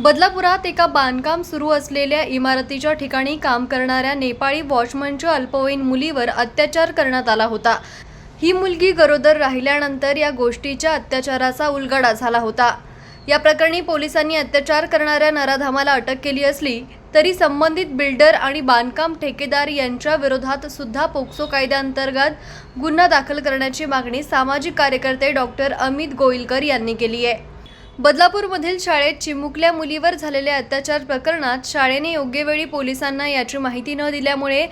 बदलापुरात एका बांधकाम सुरू असलेल्या इमारतीच्या ठिकाणी काम करणाऱ्या नेपाळी वॉचमनच्या अल्पवयीन मुलीवर अत्याचार करण्यात आला होता. ही मुलगी गरोदर राहिल्यानंतर या गोष्टीच्या अत्याचाराचा उलगडा झाला होता. या प्रकरणी पोलिसांनी अत्याचार करणाऱ्या नराधामाला अटक केली असली तरी संबंधित बिल्डर आणि बांधकाम ठेकेदार यांच्या विरोधात सुद्धा पोक्सो कायद्याअंतर्गत गुन्हा दाखल करण्याची मागणी सामाजिक कार्यकर्ते डॉक्टर अमित गोईलकर यांनी केली आहे. बदलापूरमधील शाळेत चिमुकल्या मुलीवर झालेल्या अत्याचार प्रकरणात शाळेने योग्य वेळी पोलिसांना याची माहिती न दिल्यामुळे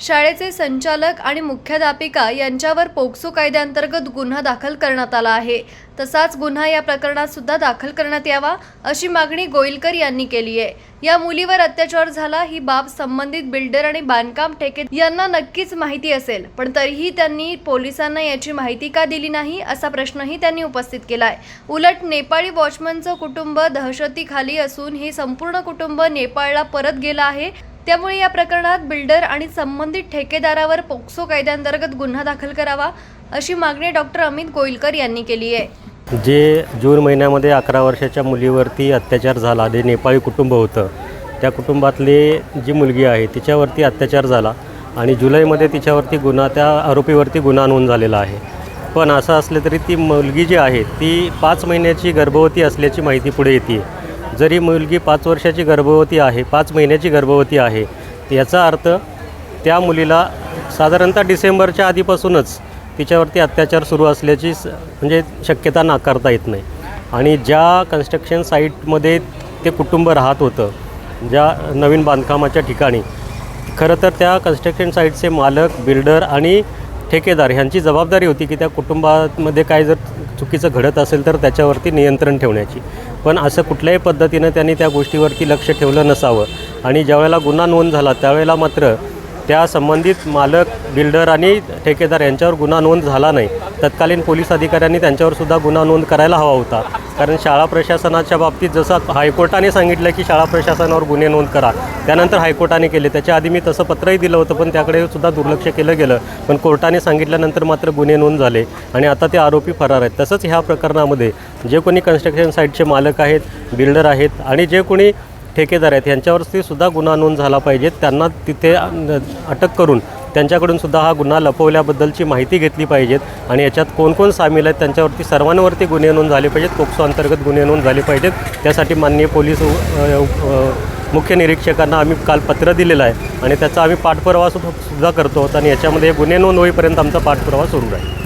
शाळेचे संचालक आणि मुख्याध्यापिका यांच्यावर पोक्सो कायद्याअंतर्गत गुन्हा दाखल करण्यात आला आहे. तसाच गुन्हा या प्रकरणात सुद्धा दाखल करण्यात यावा अशी मागणी गोईलकर यांनी केली आहे. या मुलीवर अत्याचार झाला ही बाब संबंधित बिल्डर आणि बांधकाम ठेके यांना नक्कीच माहिती असेल पण तरीही त्यांनी पोलिसांना याची माहिती का दिली नाही असा प्रश्नही त्यांनी उपस्थित केलाय. उलट नेपाळी वॉचमनचं कुटुंब दहशतीखाली असून हे संपूर्ण कुटुंब नेपाळला परत गेलं आहे. त्यामुळे या प्रकरणात बिल्डर आणि संबंधित ठेकेदारावर पोक्सो कायद्याअंतर्गत गुन्हा दाखल करावा अशी मागणी डॉक्टर अमित गोईलकर यांनी केली आहे. जे जून महिन्यामध्ये अकरा वर्षाच्या मुलीवरती अत्याचार झाला जे नेपाळी कुटुंब होतं त्या कुटुंबातली जी मुलगी आहे तिच्यावरती अत्याचार झाला आणि जुलैमध्ये तिच्यावरती गुन्हा त्या आरोपीवरती गुन्हा नोंद झालेला आहे. पण असं असलं तरी ती मुलगी जी आहे ती पाच महिन्याची गर्भवती असल्याची माहिती पुढे येते. जरी मुलगी पाच वर्षाची गर्भवती आहे पाच महिन्याची गर्भवती आहे याचा अर्थ त्या मुलीला साधारणतः डिसेंबरच्या आधीपासूनच तिच्यावरती अत्याचार सुरू असल्याची म्हणजे शक्यता नाकारता येत नाही. आणि ज्या कन्स्ट्रक्शन साईटमध्ये ते कुटुंब राहत होतं ज्या नवीन बांधकामाच्या ठिकाणी खरं तर त्या कन्स्ट्रक्शन साईटचे मालक बिल्डर आणि ठेकेदार ह्यांची जबाबदारी होती की त्या कुटुंबामध्ये काय जर चुकीचं घडत असेल तर त्याच्यावरती नियंत्रण ठेवण्याची. पण असं कुठल्याही पद्धतीनं त्यांनी त्या गोष्टीवरती लक्ष ठेवलं नसावं. आणि ज्यावेळेला गुन्हा नोंद झाला त्यावेळेला मात्र त्या संबंधित मालक बिल्डर आणि ठेकेदार यांच्यावर गुन्हा नोंद झाला नाही. तत्कालीन पोलीस अधिकाऱ्यांनी त्यांच्यावरसुद्धा गुन्हा नोंद करायला हवा होता. कारण शाळा प्रशासनाच्या बाबतीत जसं हायकोर्टाने सांगितलं की शाळा प्रशासनावर गुन्हे नोंद करा त्यानंतर हायकोर्टाने केले. त्याच्या आधी मी तसं पत्रही दिलं होतं पण त्याकडे सुद्धा दुर्लक्ष केलं गेलं. पण कोर्टाने सांगितल्यानंतर मात्र गुन्हे नोंद झाले आणि आता ते आरोपी फरार आहेत. तसंच ह्या प्रकरणामध्ये जे कोणी कन्स्ट्रक्शन साईटचे मालक आहेत बिल्डर आहेत आणि जे कोणी ठेकेदार आहेत यांच्यावरती सुद्धा गुन्हा नोंद झाला पाहिजे. त्यांना तिथे अटक करून त्यांच्याकडून सुद्धा हा गुन्हा लपवल्याबद्दलची माहिती घेतली पाहिजेत आणि याच्यात कोण कोण सामील आहेत त्यांच्यावरती सर्वांवरती गुन्हे नोंद झाले पाहिजेत. पोक्सो अंतर्गत गुन्हे नोंद झाले पाहिजेत. त्यासाठी माननीय पोलीस मुख्य निरीक्षकांना आम्ही काल पत्र दिलेलं आहे आणि त्याचा आम्ही पाठपुरावा सुद्धा करतो आहोत आणि याच्यामध्ये गुन्हे नोंद होईपर्यंत आमचा पाठपुरावा सुरू राहील.